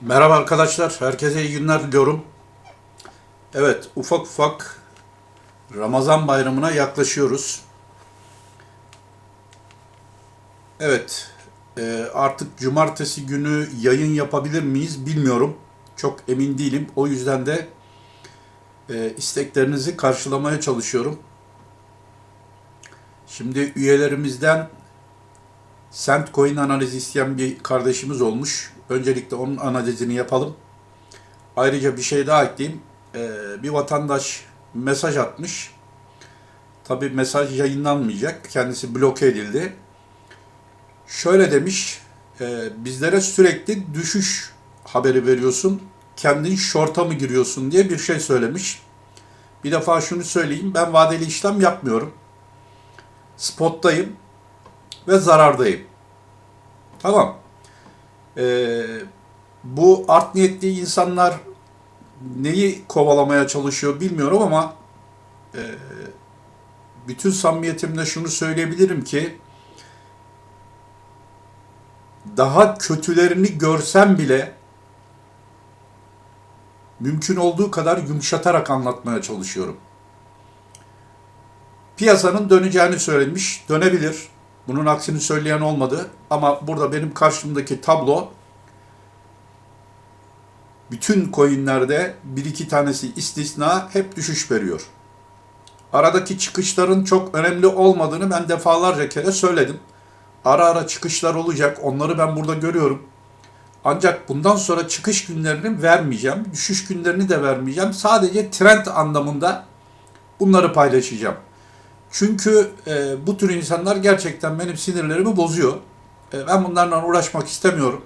Merhaba arkadaşlar, herkese iyi günler diliyorum. Evet, ufak ufak Ramazan bayramına yaklaşıyoruz. Evet, e, artık cumartesi günü yayın yapabilir miyiz bilmiyorum. Çok emin değilim. O yüzden de e, isteklerinizi karşılamaya çalışıyorum. Şimdi üyelerimizden Sent coin analizi isteyen bir kardeşimiz olmuş. Öncelikle onun analizini yapalım. Ayrıca bir şey daha ekleyeyim. Ee, bir vatandaş mesaj atmış. Tabi mesaj yayınlanmayacak. Kendisi bloke edildi. Şöyle demiş. e, bizlere sürekli düşüş haberi veriyorsun. Kendin şorta mı giriyorsun diye bir şey söylemiş. Bir defa şunu söyleyeyim. Ben vadeli işlem yapmıyorum. Spot'tayım ve zarardayım. Tamam. Ee, bu art niyetli insanlar neyi kovalamaya çalışıyor bilmiyorum ama e, bütün samimiyetimle şunu söyleyebilirim ki daha kötülerini görsem bile mümkün olduğu kadar yumuşatarak anlatmaya çalışıyorum. Piyasanın döneceğini söylemiş, dönebilir. Bunun aksini söyleyen olmadı ama burada benim karşımdaki tablo bütün coinlerde bir iki tanesi istisna hep düşüş veriyor. Aradaki çıkışların çok önemli olmadığını ben defalarca kere söyledim. Ara ara çıkışlar olacak. Onları ben burada görüyorum. Ancak bundan sonra çıkış günlerini vermeyeceğim. Düşüş günlerini de vermeyeceğim. Sadece trend anlamında bunları paylaşacağım. Çünkü e, bu tür insanlar gerçekten benim sinirlerimi bozuyor. E, ben bunlarla uğraşmak istemiyorum.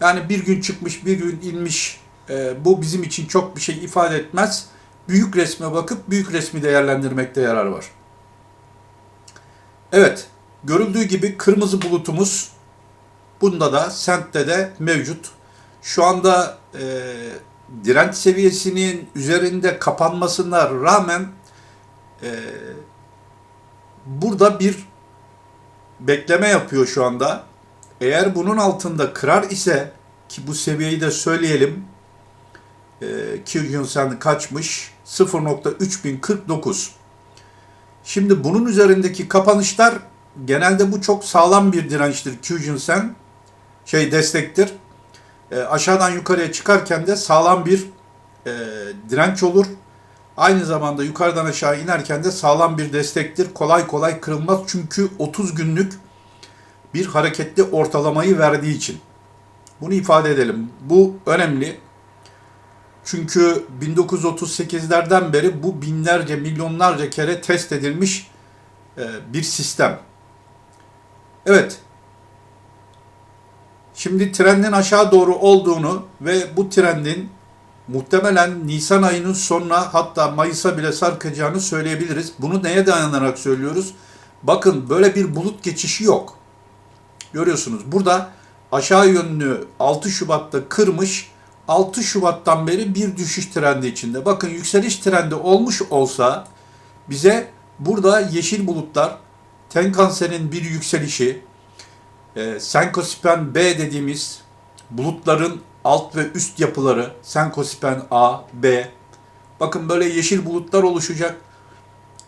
Yani bir gün çıkmış, bir gün inmiş. e, bu bizim için çok bir şey ifade etmez. Büyük resme bakıp büyük resmi değerlendirmekte yarar var. Evet, görüldüğü gibi kırmızı bulutumuz bunda da Sent'te de mevcut. Şu anda e, direnç seviyesinin üzerinde kapanmasına rağmen e, burada bir bekleme yapıyor şu anda. Eğer bunun altında kırar ise ki bu seviyeyi de söyleyelim. E, Sen kaçmış? 0.3049. Şimdi bunun üzerindeki kapanışlar genelde bu çok sağlam bir dirençtir Kyujin Sen. Şey destektir. E, aşağıdan yukarıya çıkarken de sağlam bir e, direnç olur. Aynı zamanda yukarıdan aşağı inerken de sağlam bir destektir. Kolay kolay kırılmaz çünkü 30 günlük bir hareketli ortalamayı verdiği için. Bunu ifade edelim. Bu önemli. Çünkü 1938'lerden beri bu binlerce, milyonlarca kere test edilmiş e, bir sistem. Evet. Şimdi trendin aşağı doğru olduğunu ve bu trendin muhtemelen Nisan ayının sonuna hatta Mayıs'a bile sarkacağını söyleyebiliriz. Bunu neye dayanarak söylüyoruz? Bakın böyle bir bulut geçişi yok. Görüyorsunuz burada aşağı yönlü 6 Şubat'ta kırmış 6 Şubat'tan beri bir düşüş trendi içinde. Bakın yükseliş trendi olmuş olsa bize burada yeşil bulutlar Tenkan-sen'in bir yükselişi e, Senkospen B dediğimiz bulutların alt ve üst yapıları Senkospen A, B. Bakın böyle yeşil bulutlar oluşacak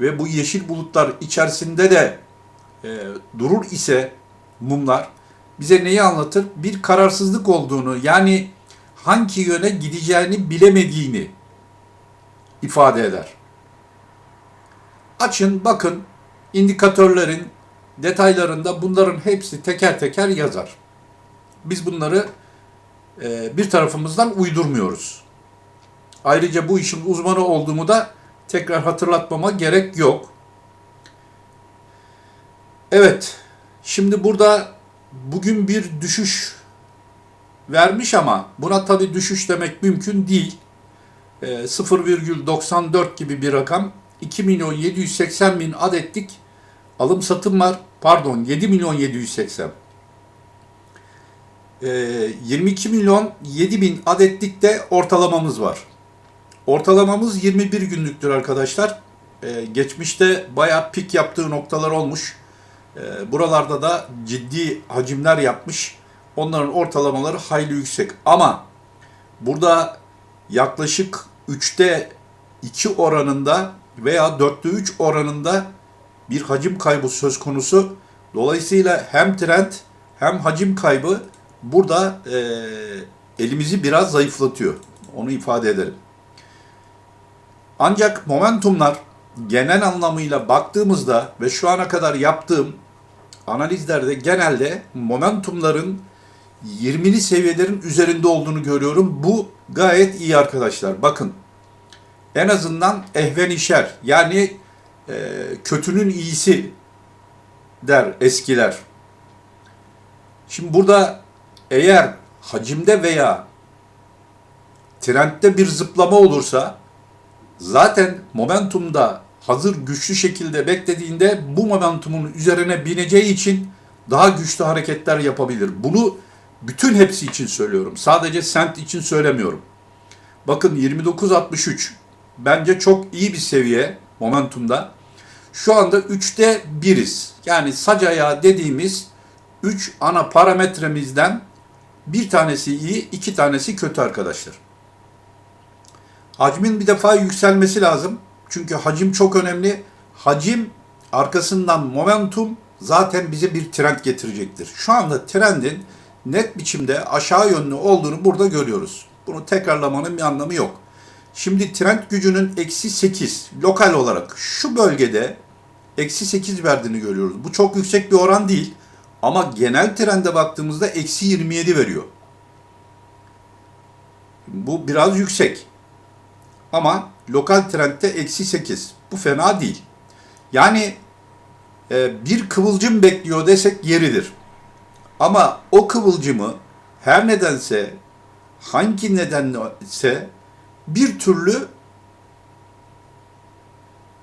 ve bu yeşil bulutlar içerisinde de e, durur ise mumlar bize neyi anlatır? Bir kararsızlık olduğunu yani hangi yöne gideceğini bilemediğini ifade eder. Açın bakın indikatörlerin detaylarında bunların hepsi teker teker yazar. Biz bunları bir tarafımızdan uydurmuyoruz. Ayrıca bu işin uzmanı olduğumu da tekrar hatırlatmama gerek yok. Evet, şimdi burada bugün bir düşüş vermiş ama buna tabi düşüş demek mümkün değil. E, 0,94 gibi bir rakam. 2 milyon 780 bin adetlik alım satım var. Pardon 7 milyon 780. E, 22 milyon 7 bin adetlik de ortalamamız var. Ortalamamız 21 günlüktür arkadaşlar. E, geçmişte bayağı pik yaptığı noktalar olmuş. E, buralarda da ciddi hacimler yapmış. Onların ortalamaları hayli yüksek. Ama burada yaklaşık 3'te 2 oranında veya 4'te 3 oranında bir hacim kaybı söz konusu. Dolayısıyla hem trend hem hacim kaybı burada eee, elimizi biraz zayıflatıyor. Onu ifade ederim. Ancak momentumlar genel anlamıyla baktığımızda ve şu ana kadar yaptığım analizlerde genelde momentumların 20'li seviyelerin üzerinde olduğunu görüyorum. Bu gayet iyi arkadaşlar. Bakın en azından ehven işer yani e, kötünün iyisi der eskiler. Şimdi burada eğer hacimde veya trendde bir zıplama olursa zaten momentumda hazır güçlü şekilde beklediğinde bu momentumun üzerine bineceği için daha güçlü hareketler yapabilir. Bunu bütün hepsi için söylüyorum. Sadece sent için söylemiyorum. Bakın 29.63 bence çok iyi bir seviye momentumda. Şu anda 3'te 1'iz. Yani sac ayağı dediğimiz 3 ana parametremizden bir tanesi iyi, iki tanesi kötü arkadaşlar. Hacmin bir defa yükselmesi lazım. Çünkü hacim çok önemli. Hacim arkasından momentum zaten bize bir trend getirecektir. Şu anda trendin net biçimde aşağı yönlü olduğunu burada görüyoruz. Bunu tekrarlamanın bir anlamı yok. Şimdi trend gücünün eksi 8 lokal olarak şu bölgede eksi 8 verdiğini görüyoruz. Bu çok yüksek bir oran değil ama genel trende baktığımızda eksi 27 veriyor. Bu biraz yüksek. Ama lokal trendte eksi 8. Bu fena değil. Yani e, bir kıvılcım bekliyor desek yeridir. Ama o kıvılcımı her nedense hangi nedense bir türlü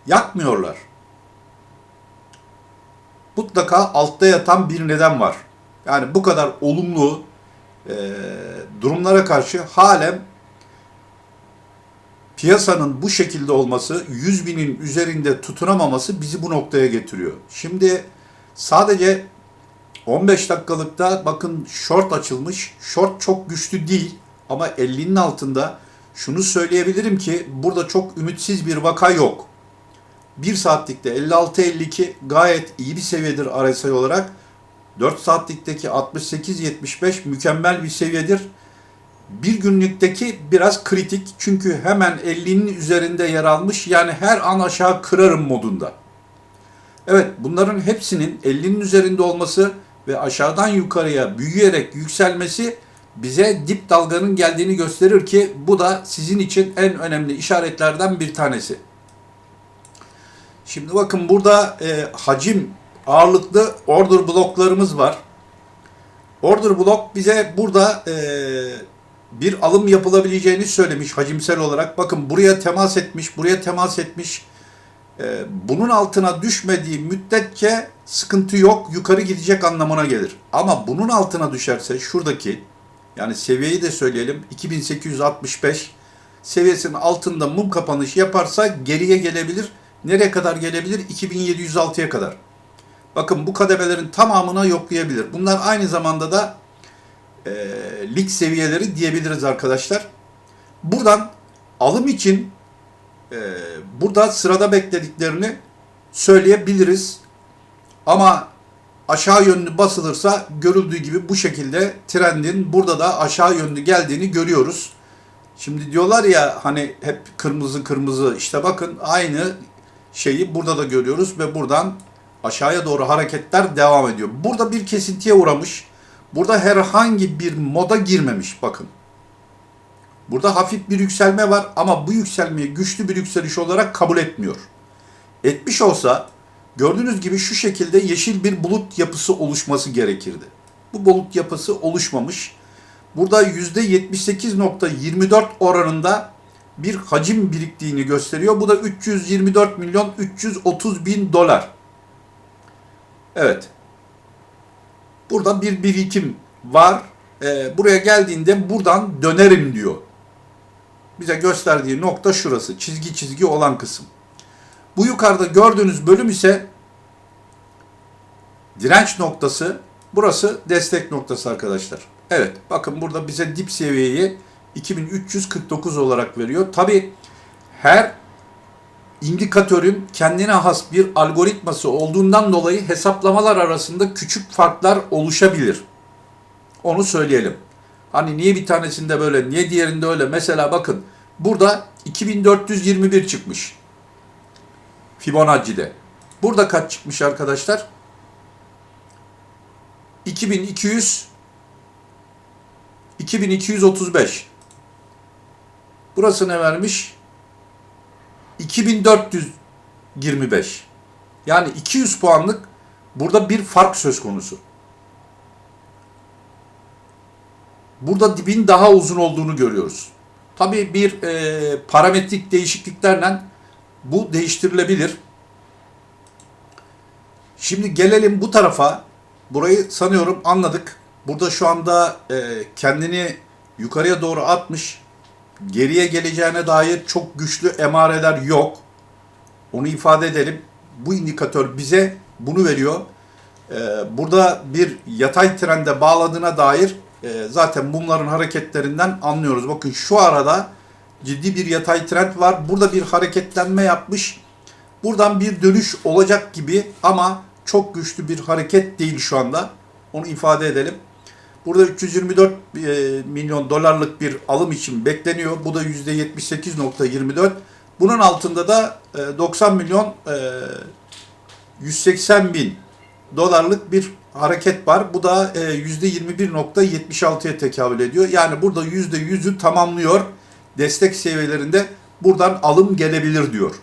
yakmıyorlar. Mutlaka altta yatan bir neden var. Yani bu kadar olumlu e, durumlara karşı halen piyasanın bu şekilde olması, 100 binin üzerinde tutunamaması bizi bu noktaya getiriyor. Şimdi sadece 15 dakikalıkta bakın short açılmış. Short çok güçlü değil ama 50'nin altında şunu söyleyebilirim ki burada çok ümitsiz bir vaka yok. 1 saatlikte 56-52 gayet iyi bir seviyedir RSI olarak. 4 saatlikteki 68-75 mükemmel bir seviyedir. Bir günlükteki biraz kritik çünkü hemen 50'nin üzerinde yer almış yani her an aşağı kırarım modunda. Evet bunların hepsinin 50'nin üzerinde olması ve aşağıdan yukarıya büyüyerek yükselmesi bize dip dalganın geldiğini gösterir ki bu da sizin için en önemli işaretlerden bir tanesi. Şimdi bakın burada e, hacim ağırlıklı order bloklarımız var. Order blok bize burada e, bir alım yapılabileceğini söylemiş hacimsel olarak. Bakın buraya temas etmiş, buraya temas etmiş. E, bunun altına düşmediği müddetçe sıkıntı yok, yukarı gidecek anlamına gelir. Ama bunun altına düşerse şuradaki yani seviyeyi de söyleyelim 2865 seviyesinin altında mum kapanışı yaparsa geriye gelebilir. Nereye kadar gelebilir? 2706'ya kadar. Bakın bu kademelerin tamamına yoklayabilir. Bunlar aynı zamanda da e, lig seviyeleri diyebiliriz arkadaşlar. Buradan alım için e, burada sırada beklediklerini söyleyebiliriz. Ama aşağı yönlü basılırsa görüldüğü gibi bu şekilde trendin burada da aşağı yönlü geldiğini görüyoruz. Şimdi diyorlar ya hani hep kırmızı kırmızı işte bakın aynı şeyi burada da görüyoruz ve buradan aşağıya doğru hareketler devam ediyor. Burada bir kesintiye uğramış. Burada herhangi bir moda girmemiş bakın. Burada hafif bir yükselme var ama bu yükselmeyi güçlü bir yükseliş olarak kabul etmiyor. Etmiş olsa gördüğünüz gibi şu şekilde yeşil bir bulut yapısı oluşması gerekirdi. Bu bulut yapısı oluşmamış. Burada %78.24 oranında bir hacim biriktiğini gösteriyor. Bu da 324 milyon 330 bin dolar. Evet. Burada bir birikim var. Ee, buraya geldiğinde buradan dönerim diyor. Bize gösterdiği nokta şurası. Çizgi çizgi olan kısım. Bu yukarıda gördüğünüz bölüm ise direnç noktası Burası destek noktası arkadaşlar. Evet bakın burada bize dip seviyeyi 2349 olarak veriyor. Tabi her indikatörün kendine has bir algoritması olduğundan dolayı hesaplamalar arasında küçük farklar oluşabilir. Onu söyleyelim. Hani niye bir tanesinde böyle, niye diğerinde öyle? Mesela bakın burada 2421 çıkmış. Fibonacci'de. Burada kaç çıkmış arkadaşlar? 2200 2235. Burası ne vermiş? 2425. Yani 200 puanlık burada bir fark söz konusu. Burada dibin daha uzun olduğunu görüyoruz. Tabii bir e, parametrik değişikliklerle bu değiştirilebilir. Şimdi gelelim bu tarafa. Burayı sanıyorum anladık. Burada şu anda e, kendini yukarıya doğru atmış. Geriye geleceğine dair çok güçlü emareler yok. Onu ifade edelim. Bu indikatör bize bunu veriyor. E, burada bir yatay trende bağladığına dair e, zaten bunların hareketlerinden anlıyoruz. Bakın şu arada ciddi bir yatay trend var. Burada bir hareketlenme yapmış. Buradan bir dönüş olacak gibi ama çok güçlü bir hareket değil şu anda. Onu ifade edelim. Burada 324 e, milyon dolarlık bir alım için bekleniyor. Bu da %78.24. Bunun altında da e, 90 milyon e, 180 bin dolarlık bir hareket var. Bu da e, %21.76'ya tekabül ediyor. Yani burada %100'ü tamamlıyor. Destek seviyelerinde buradan alım gelebilir diyor.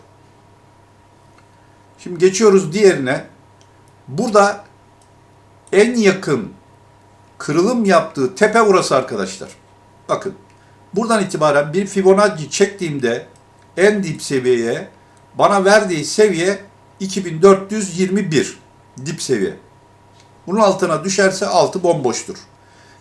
Şimdi geçiyoruz diğerine. Burada en yakın kırılım yaptığı tepe burası arkadaşlar. Bakın buradan itibaren bir Fibonacci çektiğimde en dip seviyeye bana verdiği seviye 2421 dip seviye. Bunun altına düşerse altı bomboştur.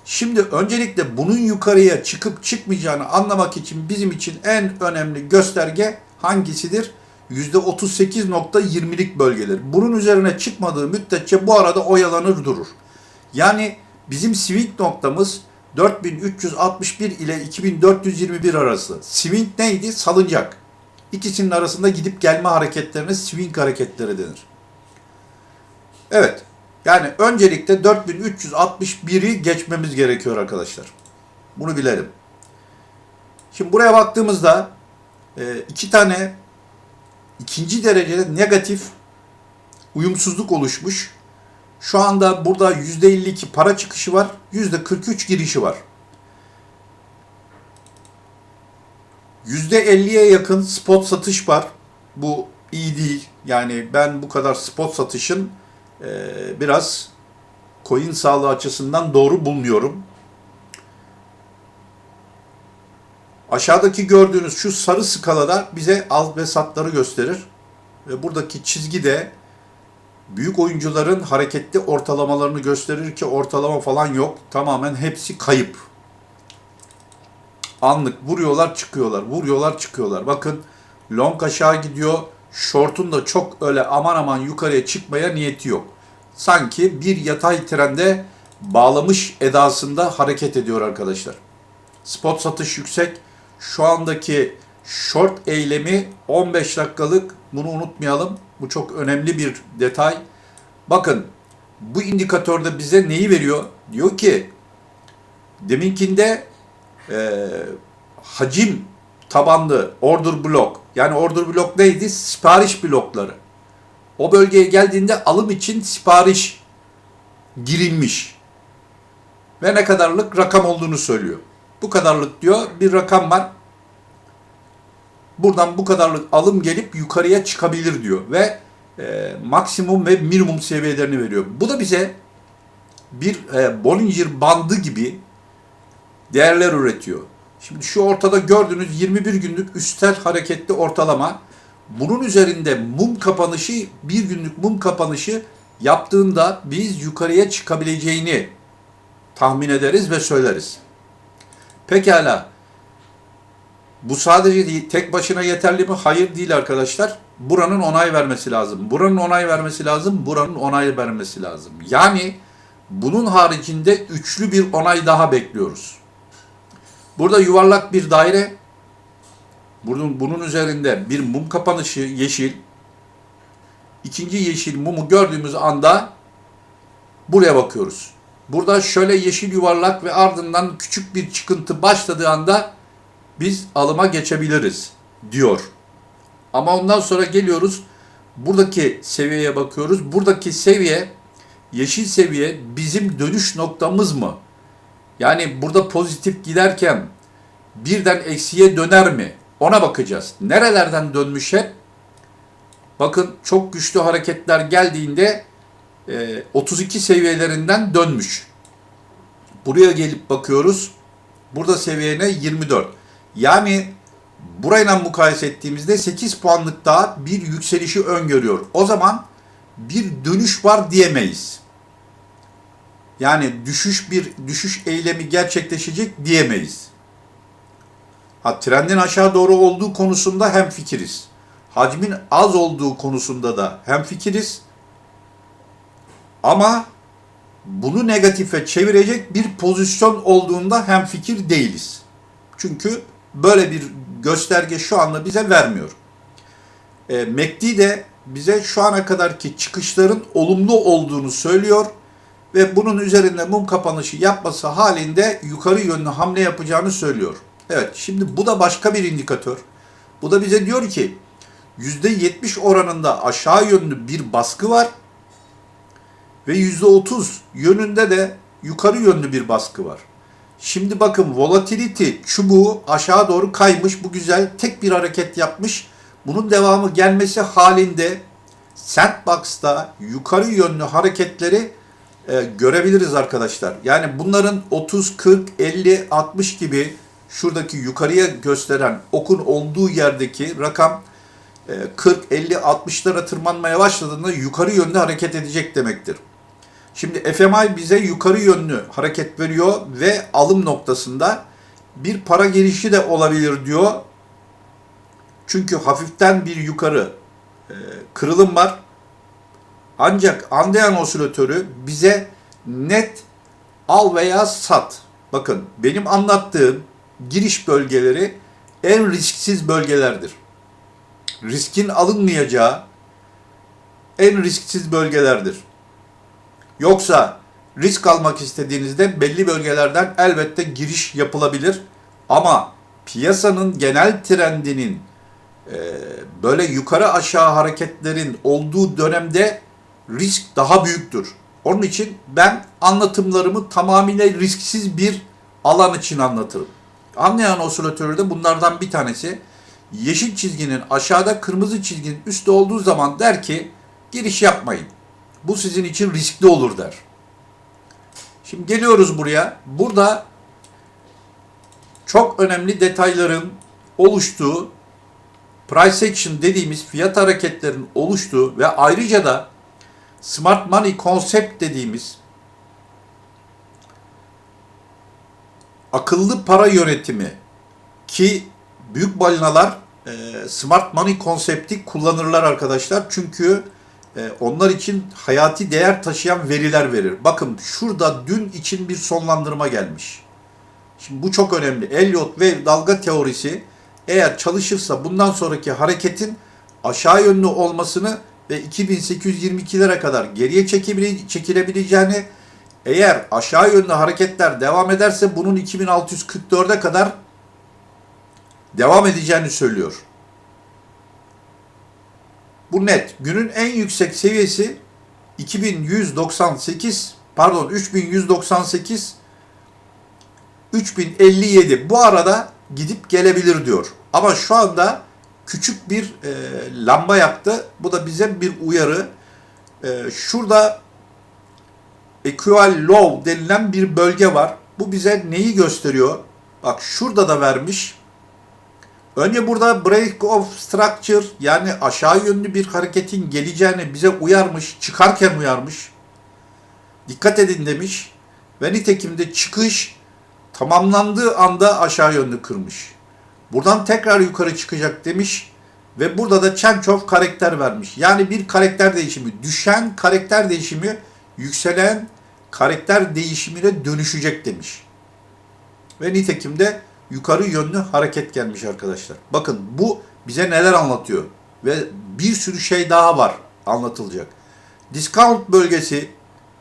Şimdi öncelikle bunun yukarıya çıkıp çıkmayacağını anlamak için bizim için en önemli gösterge hangisidir? %38.20'lik bölgeler. Bunun üzerine çıkmadığı müddetçe bu arada oyalanır durur. Yani bizim swing noktamız 4361 ile 2421 arası. Swing neydi? Salıncak. İkisinin arasında gidip gelme hareketlerine swing hareketleri denir. Evet. Yani öncelikle 4361'i geçmemiz gerekiyor arkadaşlar. Bunu bilelim. Şimdi buraya baktığımızda e, iki tane ikinci derecede negatif uyumsuzluk oluşmuş. Şu anda burada %52 para çıkışı var, %43 girişi var. %50'ye yakın spot satış var. Bu iyi değil. Yani ben bu kadar spot satışın e, biraz coin sağlığı açısından doğru bulmuyorum. Aşağıdaki gördüğünüz şu sarı skalada bize al ve satları gösterir. Ve buradaki çizgi de büyük oyuncuların hareketli ortalamalarını gösterir ki ortalama falan yok. Tamamen hepsi kayıp. Anlık vuruyorlar çıkıyorlar, vuruyorlar çıkıyorlar. Bakın long aşağı gidiyor. Short'un da çok öyle aman aman yukarıya çıkmaya niyeti yok. Sanki bir yatay trende bağlamış edasında hareket ediyor arkadaşlar. Spot satış yüksek. Şu andaki short eylemi 15 dakikalık. Bunu unutmayalım. Bu çok önemli bir detay. Bakın bu indikatörde bize neyi veriyor? Diyor ki deminkinde e, hacim tabanlı order blok yani order blok neydi? Sipariş blokları. O bölgeye geldiğinde alım için sipariş girilmiş. Ve ne kadarlık rakam olduğunu söylüyor. Bu kadarlık diyor bir rakam var. Buradan bu kadarlık alım gelip yukarıya çıkabilir diyor. Ve e, maksimum ve minimum seviyelerini veriyor. Bu da bize bir e, Bollinger bandı gibi değerler üretiyor. Şimdi şu ortada gördüğünüz 21 günlük üstel hareketli ortalama. Bunun üzerinde mum kapanışı, bir günlük mum kapanışı yaptığında biz yukarıya çıkabileceğini tahmin ederiz ve söyleriz. Pekala. Bu sadece tek başına yeterli mi? Hayır değil arkadaşlar. Buranın onay vermesi lazım. Buranın onay vermesi lazım. Buranın onay vermesi lazım. Yani Bunun haricinde üçlü bir onay daha bekliyoruz. Burada yuvarlak bir daire, bunun, bunun üzerinde bir mum kapanışı yeşil, ikinci yeşil mumu gördüğümüz anda buraya bakıyoruz. Burada şöyle yeşil yuvarlak ve ardından küçük bir çıkıntı başladığı anda biz alıma geçebiliriz diyor. Ama ondan sonra geliyoruz buradaki seviyeye bakıyoruz. Buradaki seviye yeşil seviye bizim dönüş noktamız mı? Yani burada pozitif giderken birden eksiye döner mi? Ona bakacağız. Nerelerden dönmüş hep? Bakın çok güçlü hareketler geldiğinde e, 32 seviyelerinden dönmüş. Buraya gelip bakıyoruz. Burada seviyene 24. Yani burayla mukayese ettiğimizde 8 puanlık daha bir yükselişi öngörüyor. O zaman bir dönüş var diyemeyiz. Yani düşüş bir düşüş eylemi gerçekleşecek diyemeyiz. Ha trendin aşağı doğru olduğu konusunda hem fikiriz. Hacmin az olduğu konusunda da hem fikiriz. Ama bunu negatife çevirecek bir pozisyon olduğunda hem fikir değiliz. Çünkü böyle bir gösterge şu anda bize vermiyor. E, MACD de bize şu ana kadarki çıkışların olumlu olduğunu söylüyor ve bunun üzerinde mum kapanışı yapması halinde yukarı yönlü hamle yapacağını söylüyor. Evet şimdi bu da başka bir indikatör. Bu da bize diyor ki %70 oranında aşağı yönlü bir baskı var ve %30 yönünde de yukarı yönlü bir baskı var. Şimdi bakın volatility çubuğu aşağı doğru kaymış. Bu güzel tek bir hareket yapmış. Bunun devamı gelmesi halinde sandbox'ta yukarı yönlü hareketleri e, görebiliriz arkadaşlar. Yani bunların 30, 40, 50, 60 gibi şuradaki yukarıya gösteren okun olduğu yerdeki rakam e, 40, 50, 60'lara tırmanmaya başladığında yukarı yönlü hareket edecek demektir. Şimdi FMI bize yukarı yönlü hareket veriyor ve alım noktasında bir para girişi de olabilir diyor. Çünkü hafiften bir yukarı e, kırılım var. Ancak Andean osilatörü bize net al veya sat. Bakın benim anlattığım giriş bölgeleri en risksiz bölgelerdir. Riskin alınmayacağı en risksiz bölgelerdir. Yoksa risk almak istediğinizde belli bölgelerden elbette giriş yapılabilir. Ama piyasanın genel trendinin e, böyle yukarı aşağı hareketlerin olduğu dönemde risk daha büyüktür. Onun için ben anlatımlarımı tamamıyla risksiz bir alan için anlatırım. Anlayan osilatörü de bunlardan bir tanesi. Yeşil çizginin aşağıda kırmızı çizginin üstte olduğu zaman der ki giriş yapmayın. Bu sizin için riskli olur der. Şimdi geliyoruz buraya. Burada çok önemli detayların oluştuğu price action dediğimiz fiyat hareketlerinin oluştuğu ve ayrıca da smart money konsept dediğimiz akıllı para yönetimi ki büyük balinalar e, smart money konsepti kullanırlar arkadaşlar. Çünkü onlar için hayati değer taşıyan veriler verir. Bakın şurada dün için bir sonlandırma gelmiş. Şimdi bu çok önemli. Elliot ve dalga teorisi eğer çalışırsa bundan sonraki hareketin aşağı yönlü olmasını ve 2822'lere kadar geriye çekilebileceğini eğer aşağı yönlü hareketler devam ederse bunun 2644'e kadar devam edeceğini söylüyor. Bu net. Günün en yüksek seviyesi 2198 pardon 3198 3057. Bu arada gidip gelebilir diyor. Ama şu anda küçük bir e, lamba yaktı. Bu da bize bir uyarı. E, şurada equal low denilen bir bölge var. Bu bize neyi gösteriyor? Bak şurada da vermiş. Önce burada break of structure yani aşağı yönlü bir hareketin geleceğini bize uyarmış, çıkarken uyarmış. Dikkat edin demiş. Ve nitekim de çıkış tamamlandığı anda aşağı yönlü kırmış. Buradan tekrar yukarı çıkacak demiş. Ve burada da of karakter vermiş. Yani bir karakter değişimi, düşen karakter değişimi, yükselen karakter değişimine dönüşecek demiş. Ve nitekim de yukarı yönlü hareket gelmiş arkadaşlar. Bakın bu bize neler anlatıyor ve bir sürü şey daha var anlatılacak. Discount bölgesi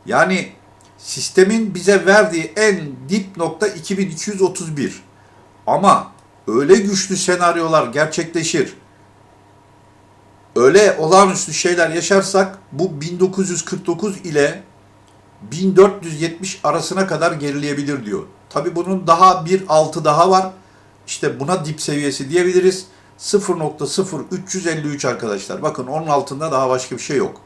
yani sistemin bize verdiği en dip nokta 2231. Ama öyle güçlü senaryolar gerçekleşir. Öyle olağanüstü şeyler yaşarsak bu 1949 ile 1470 arasına kadar gerileyebilir diyor. Tabi bunun daha bir altı daha var. İşte buna dip seviyesi diyebiliriz. 0.0353 arkadaşlar. Bakın onun altında daha başka bir şey yok.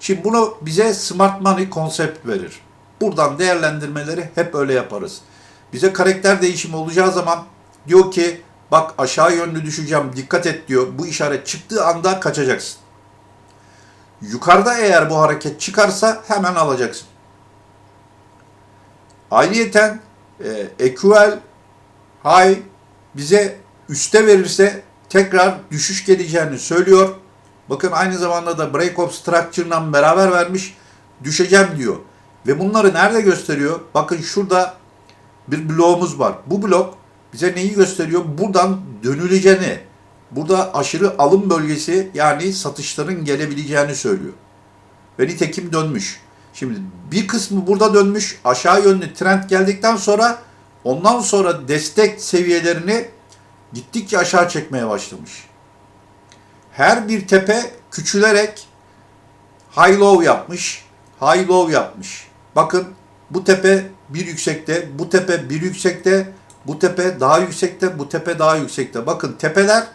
Şimdi bunu bize smart money konsept verir. Buradan değerlendirmeleri hep öyle yaparız. Bize karakter değişimi olacağı zaman diyor ki bak aşağı yönlü düşeceğim dikkat et diyor. Bu işaret çıktığı anda kaçacaksın. Yukarıda eğer bu hareket çıkarsa hemen alacaksın. Ayrıyeten e, EQL high bize üste verirse tekrar düşüş geleceğini söylüyor. Bakın aynı zamanda da break of structure'la beraber vermiş düşeceğim diyor. Ve bunları nerede gösteriyor? Bakın şurada bir bloğumuz var. Bu blok bize neyi gösteriyor? Buradan dönüleceğini, burada aşırı alım bölgesi yani satışların gelebileceğini söylüyor. Ve nitekim dönmüş. Şimdi bir kısmı burada dönmüş. Aşağı yönlü trend geldikten sonra ondan sonra destek seviyelerini gittikçe aşağı çekmeye başlamış. Her bir tepe küçülerek high low yapmış. High low yapmış. Bakın bu tepe bir yüksekte, bu tepe bir yüksekte, bu tepe daha yüksekte, bu tepe daha yüksekte. Bakın tepeler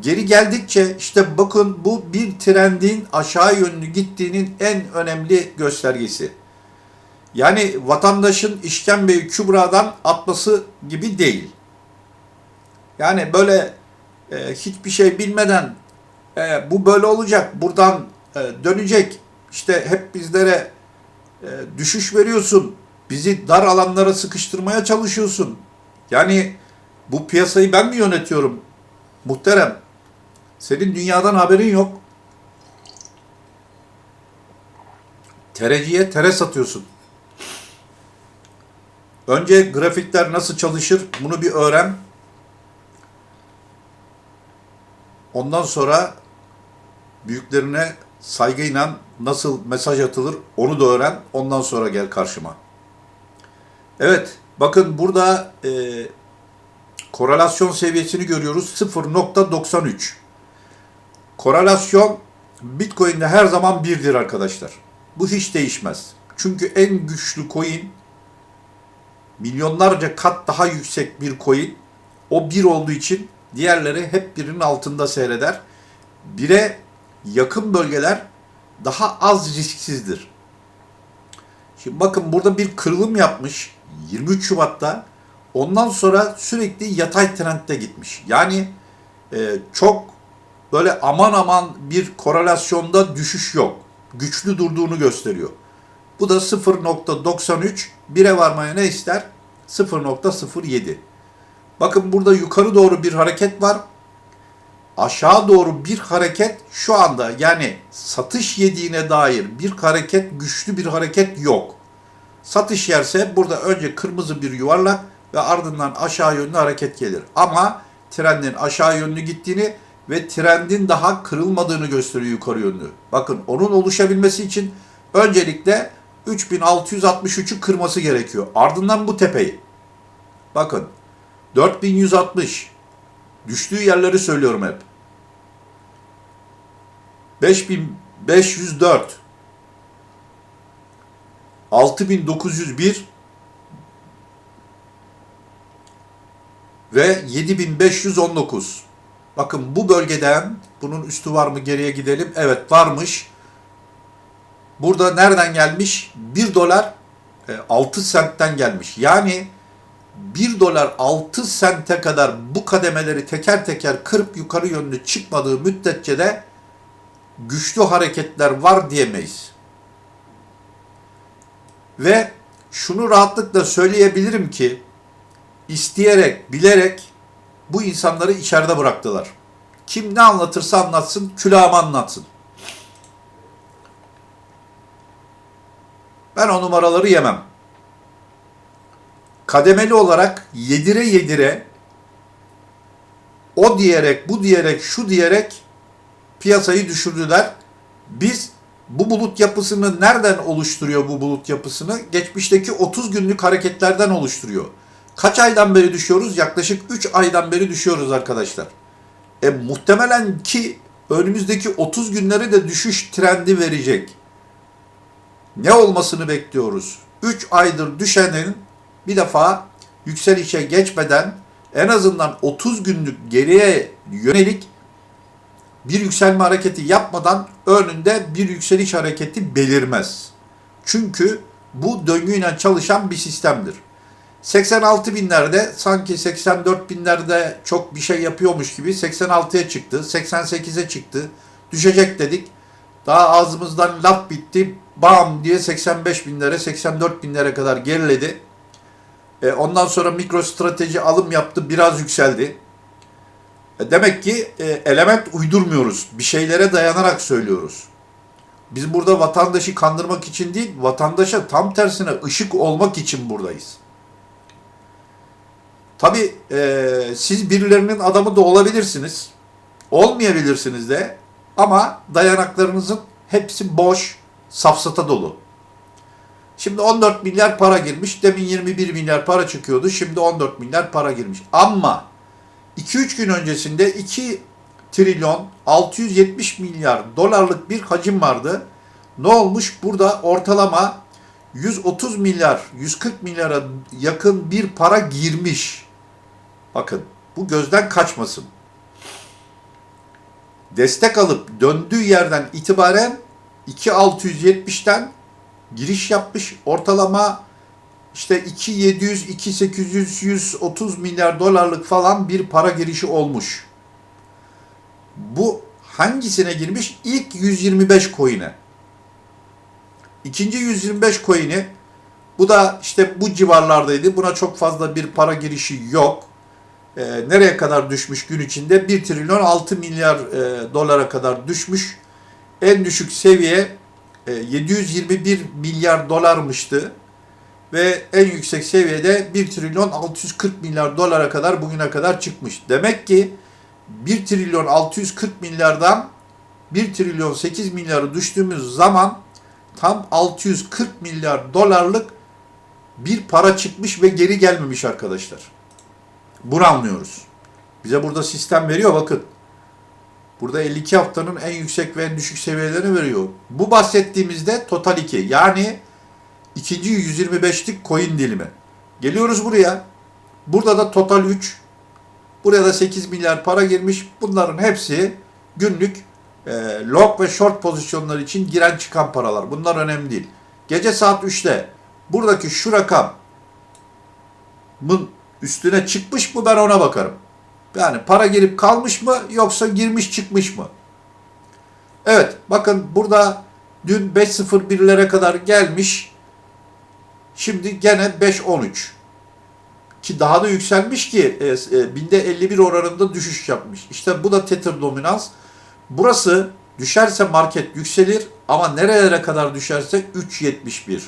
geri geldikçe işte bakın bu bir trendin aşağı yönlü gittiğinin en önemli göstergesi. Yani vatandaşın işkembeyi kübradan atması gibi değil. Yani böyle e, hiçbir şey bilmeden e, bu böyle olacak, buradan e, dönecek, işte hep bizlere e, düşüş veriyorsun, bizi dar alanlara sıkıştırmaya çalışıyorsun. Yani bu piyasayı ben mi yönetiyorum? Muhterem, senin dünyadan haberin yok. Tereciye tere satıyorsun. Önce grafikler nasıl çalışır bunu bir öğren. Ondan sonra büyüklerine saygıyla nasıl mesaj atılır onu da öğren. Ondan sonra gel karşıma. Evet bakın burada e, korelasyon seviyesini görüyoruz 0.93. Korelasyon Bitcoin'de her zaman birdir arkadaşlar. Bu hiç değişmez. Çünkü en güçlü coin milyonlarca kat daha yüksek bir coin. O bir olduğu için diğerleri hep birinin altında seyreder. Bire yakın bölgeler daha az risksizdir. Şimdi bakın burada bir kırılım yapmış 23 Şubat'ta. Ondan sonra sürekli yatay trendde gitmiş. Yani e, çok böyle aman aman bir korelasyonda düşüş yok. Güçlü durduğunu gösteriyor. Bu da 0.93 1'e varmaya ne ister? 0.07. Bakın burada yukarı doğru bir hareket var. Aşağı doğru bir hareket şu anda yani satış yediğine dair bir hareket, güçlü bir hareket yok. Satış yerse burada önce kırmızı bir yuvarlak ve ardından aşağı yönlü hareket gelir. Ama trendin aşağı yönlü gittiğini ve trendin daha kırılmadığını gösteriyor yukarı yönlü. Bakın onun oluşabilmesi için öncelikle 3663'ü kırması gerekiyor. Ardından bu tepeyi. Bakın 4160 düştüğü yerleri söylüyorum hep. 5504 6901 ve 7519. Bakın bu bölgeden bunun üstü var mı geriye gidelim. Evet varmış. Burada nereden gelmiş? 1 dolar 6 sentten gelmiş. Yani 1 dolar 6 sente kadar bu kademeleri teker teker kırıp yukarı yönlü çıkmadığı müddetçe de güçlü hareketler var diyemeyiz. Ve şunu rahatlıkla söyleyebilirim ki isteyerek, bilerek bu insanları içeride bıraktılar. Kim ne anlatırsa anlatsın, külahımı anlatsın. Ben o numaraları yemem. Kademeli olarak yedire yedire o diyerek, bu diyerek, şu diyerek piyasayı düşürdüler. Biz bu bulut yapısını nereden oluşturuyor bu bulut yapısını? Geçmişteki 30 günlük hareketlerden oluşturuyor. Kaç aydan beri düşüyoruz? Yaklaşık 3 aydan beri düşüyoruz arkadaşlar. E muhtemelen ki önümüzdeki 30 günleri de düşüş trendi verecek. Ne olmasını bekliyoruz? 3 aydır düşenin bir defa yükselişe geçmeden en azından 30 günlük geriye yönelik bir yükselme hareketi yapmadan önünde bir yükseliş hareketi belirmez. Çünkü bu döngüyle çalışan bir sistemdir. 86 binlerde sanki 84 binlerde çok bir şey yapıyormuş gibi 86'ya çıktı, 88'e çıktı. Düşecek dedik. Daha ağzımızdan laf bitti. Bam diye 85 binlere, 84 binlere kadar geriledi. E, ondan sonra mikro strateji alım yaptı, biraz yükseldi. E, demek ki e, element uydurmuyoruz. Bir şeylere dayanarak söylüyoruz. Biz burada vatandaşı kandırmak için değil, vatandaşa tam tersine ışık olmak için buradayız. Tabii e, siz birilerinin adamı da olabilirsiniz. Olmayabilirsiniz de ama dayanaklarınızın hepsi boş, safsata dolu. Şimdi 14 milyar para girmiş. Demin 21 milyar para çıkıyordu. Şimdi 14 milyar para girmiş. Ama 2-3 gün öncesinde 2 trilyon 670 milyar dolarlık bir hacim vardı. Ne olmuş? Burada ortalama 130 milyar, 140 milyara yakın bir para girmiş. Bakın bu gözden kaçmasın. Destek alıp döndüğü yerden itibaren 2670'ten giriş yapmış. Ortalama işte 2700, 2800, 130 milyar dolarlık falan bir para girişi olmuş. Bu hangisine girmiş? İlk 125 coin'e. İkinci 125 coin'i bu da işte bu civarlardaydı. Buna çok fazla bir para girişi yok. E, nereye kadar düşmüş gün içinde? 1 trilyon 6 milyar e, dolara kadar düşmüş. En düşük seviye e, 721 milyar dolarmıştı. Ve en yüksek seviyede 1 trilyon 640 milyar dolara kadar bugüne kadar çıkmış. Demek ki 1 trilyon 640 milyardan 1 trilyon 8 milyarı düştüğümüz zaman tam 640 milyar dolarlık bir para çıkmış ve geri gelmemiş arkadaşlar. Bunu anlıyoruz. Bize burada sistem veriyor bakın. Burada 52 haftanın en yüksek ve en düşük seviyelerini veriyor. Bu bahsettiğimizde total 2 yani ikinci 125'lik coin dilimi. Geliyoruz buraya. Burada da total 3. Buraya da 8 milyar para girmiş. Bunların hepsi günlük e, long ve short pozisyonlar için giren çıkan paralar. Bunlar önemli değil. Gece saat 3'te buradaki şu rakamın üstüne çıkmış mı ben ona bakarım. Yani para girip kalmış mı yoksa girmiş çıkmış mı? Evet bakın burada dün 5.01'lere kadar gelmiş. Şimdi gene 5.13 ki daha da yükselmiş ki e, e, binde 51 oranında düşüş yapmış. İşte bu da tether dominans. Burası düşerse market yükselir ama nerelere kadar düşerse 3.71.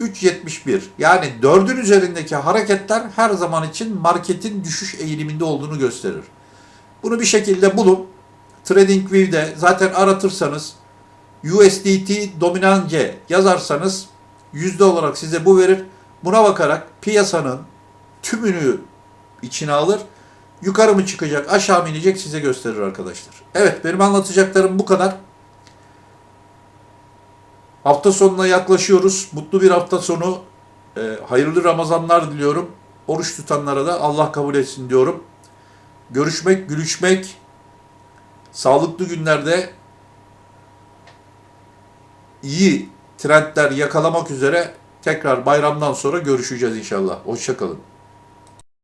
3.71 yani 4'ün üzerindeki hareketler her zaman için marketin düşüş eğiliminde olduğunu gösterir. Bunu bir şekilde bulup TradingView'de zaten aratırsanız USDT dominance yazarsanız yüzde olarak size bu verir. Buna bakarak piyasanın tümünü içine alır. Yukarı mı çıkacak, aşağı mı inecek size gösterir arkadaşlar. Evet benim anlatacaklarım bu kadar. Hafta sonuna yaklaşıyoruz. Mutlu bir hafta sonu. E, hayırlı Ramazanlar diliyorum. Oruç tutanlara da Allah kabul etsin diyorum. Görüşmek, gülüşmek, sağlıklı günlerde iyi trendler yakalamak üzere tekrar bayramdan sonra görüşeceğiz inşallah. Hoşçakalın.